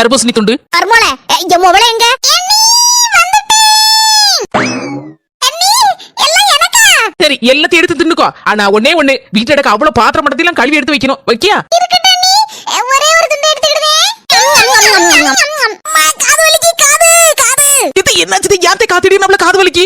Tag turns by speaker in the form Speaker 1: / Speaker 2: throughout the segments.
Speaker 1: தர்பூசணி துண்டு
Speaker 2: கர்மோல என் மொபைல் எங்க
Speaker 1: சரி எல்லாத்தையும் எடுத்து தின்னுக்கோ ஆனா ஒன்னே ஒண்ணு வீட்டுல எடுக்க அவ்வளவு பாத்திரம் மட்டத்திலாம் கழுவி எடுத்து வைக்கணும் வைக்கியா என்னாச்சு யாத்தை காத்திடி நம்மள காது வலிக்கு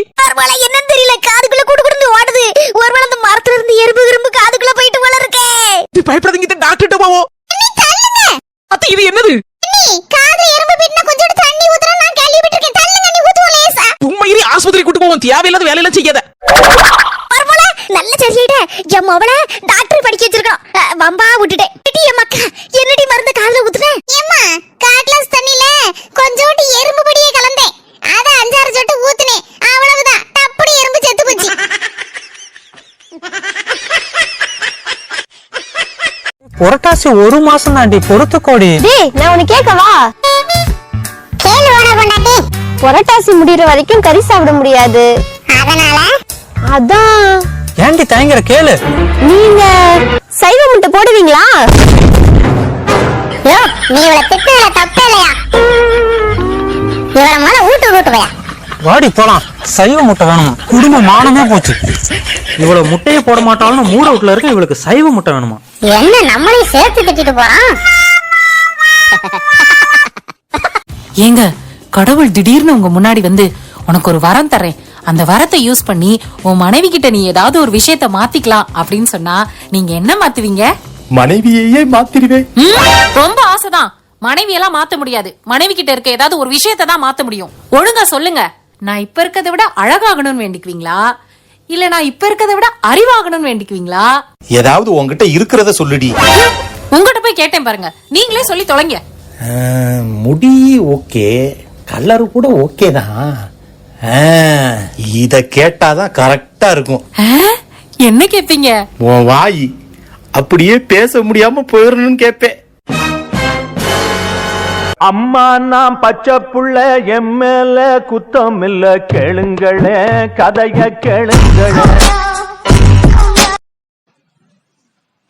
Speaker 1: ஆஸ்பத்திரி கூட்டு போவோம் தேவையில்லாத வேலையெல்லாம் செய்யாத
Speaker 2: நல்ல சரியிட எம் மவள டாக்டர் படிக்க வச்சிருக்கோம் வம்பா விட்டுட்டேன் என் மக்கா என்னடி மருந்து கால ஊத்துனேன் ஏம்மா காட்லாஸ் தண்ணில கொஞ்சோண்டு எறும்பு பொடியே கலந்தேன் அத அஞ்சாறு சொட்டு ஊத்துனேன் அவ்வளவுதான் அப்படி எறும்பு செத்து போச்சு
Speaker 3: புரட்டாசி ஒரு மாசம் தாண்டி பொறுத்து கோடி
Speaker 4: நான் உனக்கு கேட்கவா புரட்டாசி முடியற வரைக்கும் கறி சாப்பிட முடியாது அதனால அதான்
Speaker 3: ஏண்டி தயங்குற கேளு
Speaker 4: நீங்க சைவ முட்டை போடுவீங்களா
Speaker 2: யோ நீ இவளை திட்டுல தப்பே இல்லையா இவளை மேல ஊட்டு வீட்டு
Speaker 3: வாடி போலாம் சைவ முட்டை வேணுமா குடும்ப மானமே போச்சு இவ்வளவு முட்டையை போட மாட்டாலும் மூட அவுட்ல இருக்க இவளுக்கு சைவ முட்டை வேணுமா
Speaker 2: என்ன நம்மளையும் சேர்த்து திட்டிட்டு போறான்
Speaker 5: ஏங்க கடவுள் திடீர்னு உங்க முன்னாடி வந்து உனக்கு ஒரு வரம் தரேன் அந்த வரத்தை யூஸ் பண்ணி உன் மனைவி கிட்ட நீ ஏதாவது ஒரு விஷயத்த மாத்திக்கலாம் அப்படின்னு சொன்னா நீங்க என்ன மாத்துவீங்க
Speaker 6: மனைவியையே மாத்திருவேன்
Speaker 5: ரொம்ப ஆசைதான் மனைவியெல்லாம் மாத்த முடியாது மனைவி கிட்ட இருக்க ஏதாவது ஒரு விஷயத்த தான் மாத்த முடியும் ஒழுங்கா சொல்லுங்க நான் இப்ப இருக்கதை விட அழகாகணும்னு வேண்டிக்குவீங்களா இல்ல நான் இப்ப இருக்கதை விட அறிவாகணும்னு வேண்டிக்குவீங்களா
Speaker 6: ஏதாவது உங்ககிட்ட இருக்கிறத சொல்லுடி
Speaker 5: உங்ககிட்ட போய் கேட்டேன் பாருங்க நீங்களே சொல்லி தொலைங்க
Speaker 6: முடி ஓகே கலர் கூட ஓகே தான் இத கேட்டாதான் கரெக்டா இருக்கும்
Speaker 5: என்ன கேப்பீங்க
Speaker 6: வாய் அப்படியே பேச முடியாம போயிடணும்னு கேட்பேன்
Speaker 7: அம்மா நான் பச்சை புள்ள எம்எல்ல குத்தம் இல்ல கேளுங்களே கதைய கேளுங்களே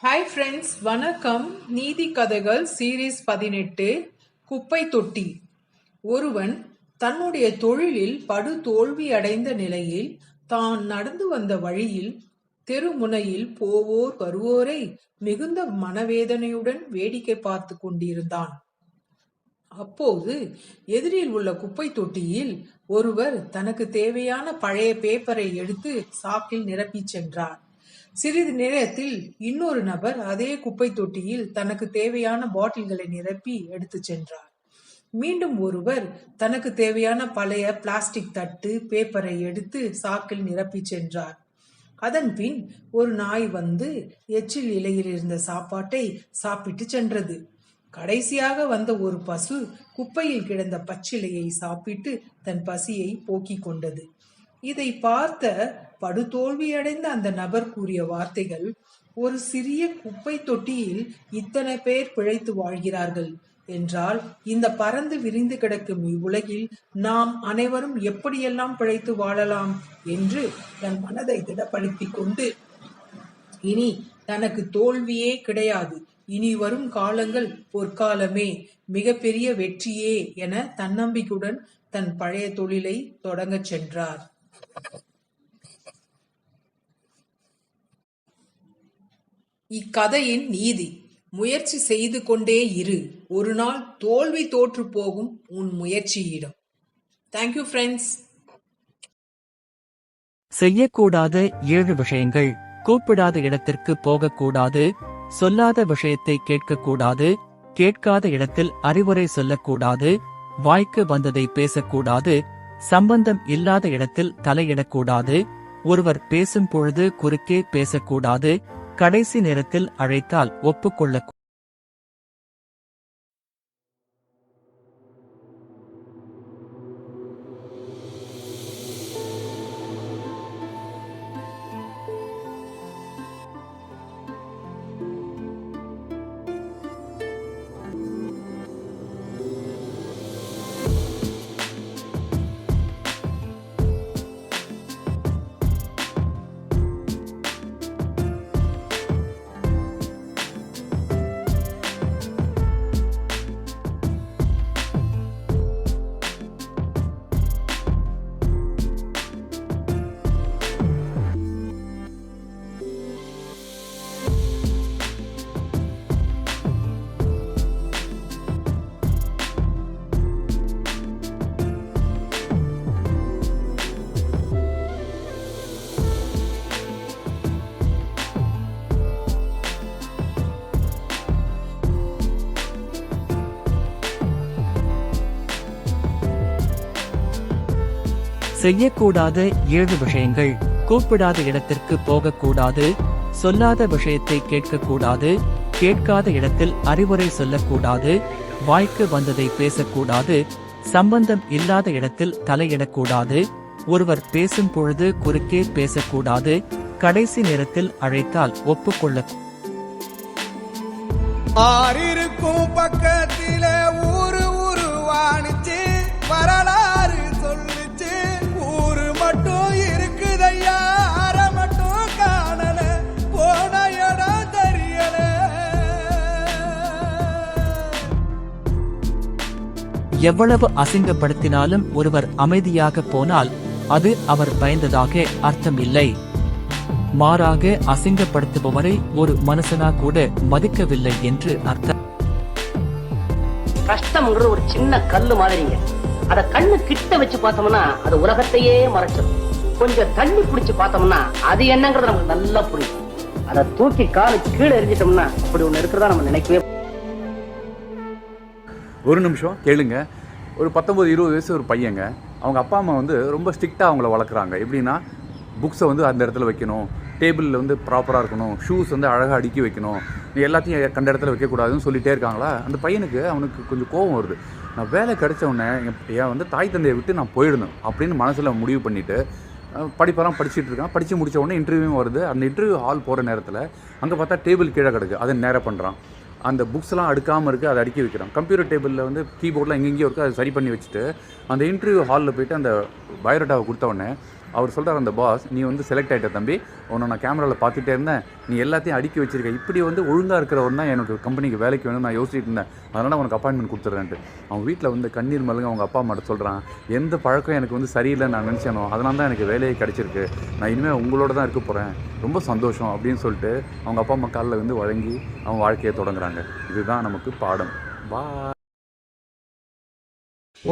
Speaker 7: ஹாய் ஃப்ரெண்ட்ஸ் வணக்கம் நீதி கதைகள் சீரீஸ் பதினெட்டு குப்பை தொட்டி ஒருவன் தன்னுடைய தொழிலில் படு தோல்வியடைந்த நிலையில் தான் நடந்து வந்த வழியில் தெருமுனையில் போவோர் வருவோரை மிகுந்த மனவேதனையுடன் வேடிக்கை பார்த்து கொண்டிருந்தான் அப்போது எதிரில் உள்ள குப்பை தொட்டியில் ஒருவர் தனக்கு தேவையான பழைய பேப்பரை எடுத்து சாக்கில் நிரப்பி சென்றார் சிறிது நேரத்தில் இன்னொரு நபர் அதே குப்பை தொட்டியில் தனக்கு தேவையான பாட்டில்களை நிரப்பி எடுத்து சென்றார் மீண்டும் ஒருவர் தனக்கு தேவையான பழைய பிளாஸ்டிக் தட்டு பேப்பரை எடுத்து சாக்கில் நிரப்பி சென்றார் அதன்பின் ஒரு நாய் வந்து எச்சில் இலையில் இருந்த சாப்பாட்டை சாப்பிட்டு சென்றது கடைசியாக வந்த ஒரு பசு குப்பையில் கிடந்த பச்சிலையை சாப்பிட்டு தன் பசியை போக்கிக் கொண்டது இதை பார்த்த படுதோல்வியடைந்த அந்த நபர் கூறிய வார்த்தைகள் ஒரு சிறிய குப்பை தொட்டியில் இத்தனை பேர் பிழைத்து வாழ்கிறார்கள் என்றால் இந்த பறந்து விரிந்து கிடக்கும் இவ்வுலகில் நாம் அனைவரும் எப்படியெல்லாம் பிழைத்து வாழலாம் என்று தன் மனதை திடப்படுத்தி கொண்டு இனி தனக்கு தோல்வியே கிடையாது இனி வரும் காலங்கள் பொற்காலமே மிகப்பெரிய வெற்றியே என தன்னம்பிக்கையுடன் தன் பழைய தொழிலை தொடங்கச் சென்றார் இக்கதையின் நீதி முயற்சி செய்து கொண்டே இரு ஒரு நாள் தோல்வி தோற்று போகும் உன் முயற்சியிடம் தேங்க்யூ ஃப்ரெண்ட்ஸ்
Speaker 8: செய்யக்கூடாத ஏழு விஷயங்கள் கூப்பிடாத இடத்திற்கு போகக்கூடாது சொல்லாத விஷயத்தை கேட்கக்கூடாது கேட்காத இடத்தில் அறிவுரை சொல்லக்கூடாது வாய்க்கு வந்ததை பேசக்கூடாது சம்பந்தம் இல்லாத இடத்தில் தலையிடக்கூடாது ஒருவர் பேசும் பொழுது குறுக்கே பேசக்கூடாது கடைசி நேரத்தில் அழைத்தால் ஒப்புக்கொள்ள செய்யக்கூடாத ஏழு விஷயங்கள் கூப்பிடாத இடத்திற்கு போகக்கூடாது சொல்லாத விஷயத்தை கேட்கக்கூடாது கேட்காத இடத்தில் அறிவுரை சொல்லக்கூடாது வாய்க்கு வந்ததை பேசக்கூடாது சம்பந்தம் இல்லாத இடத்தில் தலையிடக்கூடாது ஒருவர் பேசும் பொழுது குறுக்கே பேசக்கூடாது கடைசி நேரத்தில் அழைத்தால் ஒப்புக்கொள்ள ஊரு உருவானிச்சு வரலாம் எவ்வளவு அசிங்கப்படுத்தினாலும் ஒருவர் அமைதியாக போனால் அது அவர் பயந்ததாக அர்த்தம் இல்லை மாறாக அசிங்கப்படுத்துபவரை ஒரு மனுஷனா கூட மதிக்கவில்லை என்று அர்த்தம்
Speaker 9: கஷ்டம்ன்ற ஒரு சின்ன கல்லு மாதிரிங்க அத கண்ணு கிட்ட வச்சு பார்த்தோம்னா அது உலகத்தையே மறைச்சிடும் கொஞ்சம் தண்ணி புடிச்சு பார்த்தோம்னா அது என்னங்கறது நமக்கு நல்லா புரியும் அதை தூக்கி காலு கீழே எரிஞ்சிட்டோம்னா அப்படி ஒண்ணு இருக்கிறதா நம்ம நினைக்கவே
Speaker 10: ஒரு நிமிஷம் கேளுங்க ஒரு பத்தொம்பது இருபது வயசு ஒரு பையங்க அவங்க அப்பா அம்மா வந்து ரொம்ப ஸ்ட்ரிக்டாக அவங்கள வளர்க்குறாங்க எப்படின்னா புக்ஸை வந்து அந்த இடத்துல வைக்கணும் டேபிளில் வந்து ப்ராப்பராக இருக்கணும் ஷூஸ் வந்து அழகாக அடுக்கி வைக்கணும் நீ எல்லாத்தையும் கண்ட இடத்துல வைக்கக்கூடாதுன்னு சொல்லிகிட்டே இருக்காங்களா அந்த பையனுக்கு அவனுக்கு கொஞ்சம் கோபம் வருது நான் வேலை கிடைச்ச உடனே என் வந்து தாய் தந்தையை விட்டு நான் போயிடணும் அப்படின்னு மனசில் முடிவு பண்ணிவிட்டு படிப்பெல்லாம் படிச்சுட்டு இருக்கான் படித்து முடித்த உடனே இன்டர்வியூவும் வருது அந்த இன்டர்வியூ ஹால் போகிற நேரத்தில் அங்கே பார்த்தா டேபிள் கீழே கிடக்கு அதை நேராக பண்ணுறான் அந்த புக்ஸ்லாம் அடுக்காமல் இருக்குது அதை அடுக்கி வைக்கிறோம் கம்ப்யூட்டர் டேபிளில் வந்து கீபோர்டெலாம் எங்கெங்கேயோ இருக்குது அதை சரி பண்ணி வச்சுட்டு அந்த இன்டர்வியூ ஹாலில் போயிட்டு அந்த பயோடேட்டாவை கொடுத்த உடனே அவர் சொல்கிறார் அந்த பாஸ் நீ வந்து செலக்ட் ஆகிட்ட தம்பி உன்னை நான் கேமராவில் பார்த்துட்டே இருந்தேன் நீ எல்லாத்தையும் அடுக்கி வச்சிருக்க இப்படி வந்து ஒழுங்காக இருக்கிறவன் தான் எனக்கு கம்பெனிக்கு வேலைக்கு வேணும்னு நான் யோசிச்சுட்டு இருந்தேன் அதனால் உனக்கு அப்பாயின்மெண்ட் கொடுத்துட்றேன்ட்டு அவன் வீட்டில் வந்து கண்ணீர் மலங்க அவங்க அப்பா அம்மாட்ட சொல்கிறான் எந்த பழக்கம் எனக்கு வந்து சரியில்லை நான் நினச்சேனோ அதனால தான் எனக்கு வேலையே கிடச்சிருக்கு நான் இனிமேல் உங்களோட தான் இருக்க போகிறேன் ரொம்ப சந்தோஷம் அப்படின்னு சொல்லிட்டு அவங்க அப்பா அம்மா காலில் வந்து வழங்கி அவன் வாழ்க்கையை தொடங்குறாங்க இதுதான் நமக்கு பாடம் பா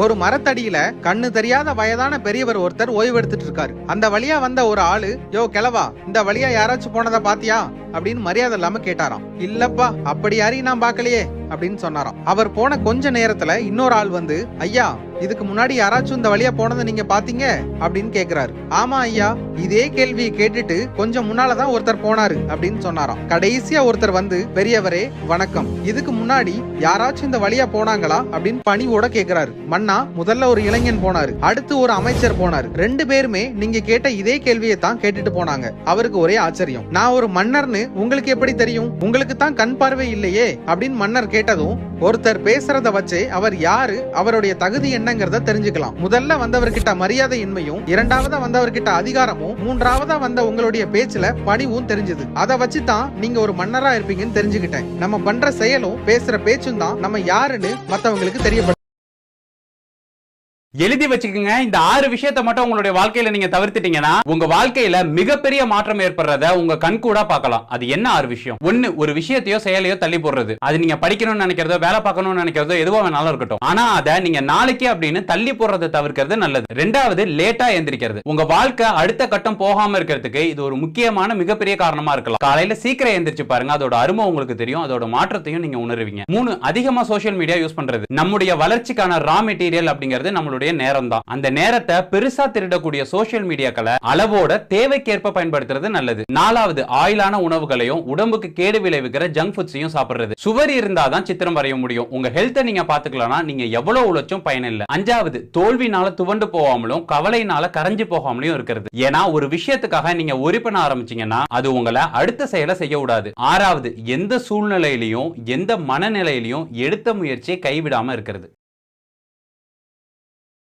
Speaker 11: ஒரு மரத்தடியில கண்ணு தெரியாத வயதான பெரியவர் ஒருத்தர் ஓய்வு எடுத்துட்டு இருக்காரு அந்த வழியா வந்த ஒரு ஆளு யோ கிளவா இந்த வழியா யாராச்சும் போனதை பாத்தியா அப்படின்னு மரியாதை இல்லாம கேட்டாராம் இல்லப்பா அப்படி யாரையும் நான் பாக்கலையே அப்படின்னு சொன்னாராம் அவர் போன கொஞ்ச நேரத்துல இன்னொரு ஆள் வந்து ஐயா இதுக்கு முன்னாடி யாராச்சும் இந்த வழியா போனதை நீங்க பாத்தீங்க அப்படின்னு கேக்குறாரு ஆமா ஐயா இதே கேள்வியை கேட்டுட்டு கொஞ்சம் முன்னாலதான் ஒருத்தர் போனாரு அப்படின்னு சொன்னாராம் கடைசியா ஒருத்தர் வந்து பெரியவரே வணக்கம் இதுக்கு முன்னாடி யாராச்சும் இந்த வழியா போனாங்களா அப்படின்னு பணிவோட கேக்குறாரு மன்னா முதல்ல ஒரு இளைஞன் போனாரு அடுத்து ஒரு அமைச்சர் போனாரு ரெண்டு பேருமே நீங்க கேட்ட இதே கேள்வியை தான் கேட்டுட்டு போனாங்க அவருக்கு ஒரே ஆச்சரியம் நான் ஒரு மன்னர்னு உங்களுக்கு எப்படி தெரியும் உங்களுக்கு தான் கண் பார்வை இல்லையே அப்படின்னு மன்னர் கேட்டதும் ஒருத்தர் பேசுறத வச்சு அவர் யாரு அவருடைய தகுதி என்னங்கிறத தெரிஞ்சுக்கலாம் முதல்ல வந்தவர்கிட்ட மரியாதை இன்மையும் இரண்டாவதா வந்தவர்கிட்ட அதிகாரமும் மூன்றாவதா வந்த உங்களுடைய பேச்சுல பணிவும் தெரிஞ்சது அதை வச்சு தான் நீங்க ஒரு மன்னரா இருப்பீங்கன்னு தெரிஞ்சுக்கிட்டேன் நம்ம பண்ற செயலும் பேசுற பேச்சும் தான் நம்ம யாருன்னு மத்தவங்களுக்கு தெரியப்படும்
Speaker 12: எழுதி வச்சுக்கோங்க இந்த ஆறு விஷயத்த மட்டும் உங்களுடைய வாழ்க்கையில நீங்க தவிர்த்துட்டீங்கன்னா உங்க வாழ்க்கையில மிகப்பெரிய மாற்றம் ஏற்படுறத உங்க கண் கூட பார்க்கலாம் அது என்ன ஆறு விஷயம் ஒண்ணு ஒரு விஷயத்தையோ செயலையோ தள்ளி போடுறது அது நீங்க படிக்கணும்னு நினைக்கிறதோ வேலை பார்க்கணும்னு நினைக்கிறதோ எதுவோ வேணாலும் இருக்கட்டும் ஆனா அதை நீங்க நாளைக்கே அப்படின்னு தள்ளி போடுறதை தவிர்க்கிறது நல்லது ரெண்டாவது லேட்டா எந்திரிக்கிறது உங்க வாழ்க்கை அடுத்த கட்டம் போகாம இருக்கிறதுக்கு இது ஒரு முக்கியமான மிகப்பெரிய காரணமா இருக்கலாம் காலையில சீக்கிரம் எந்திரிச்சு பாருங்க அதோட அருமை உங்களுக்கு தெரியும் அதோட மாற்றத்தையும் நீங்க உணர்வீங்க மூணு அதிகமா சோசியல் மீடியா யூஸ் பண்றது நம்முடைய வளர்ச்சிக்கான ரா மெட்டீரியல் அப்படிங்கிறது நம்மளுடைய நம்மளுடைய நேரம் தான் அந்த நேரத்தை பெருசா திருடக்கூடிய சோசியல் மீடியாக்களை அளவோட தேவைக்கேற்ப பயன்படுத்துறது நல்லது நாலாவது ஆயிலான உணவுகளையும் உடம்புக்கு கேடு விளைவுகிற ஜங்க் ஃபுட்ஸையும் சாப்பிடுறது சுவர் இருந்தா தான் சித்திரம் வரைய முடியும் உங்க ஹெல்த்தை நீங்க பாத்துக்கலாம்னா நீங்க எவ்வளவு உழைச்சும் பயன் இல்லை அஞ்சாவது தோல்வினால துவண்டு போகாமலும் கவலைனால கரைஞ்சு போகாமலும் இருக்கிறது ஏன்னா ஒரு விஷயத்துக்காக நீங்க ஒரி பண்ண ஆரம்பிச்சீங்கன்னா அது உங்களை அடுத்த செயலை செய்ய விடாது ஆறாவது எந்த சூழ்நிலையிலையும் எந்த மனநிலையிலையும் எடுத்த முயற்சியை கைவிடாம இருக்கிறது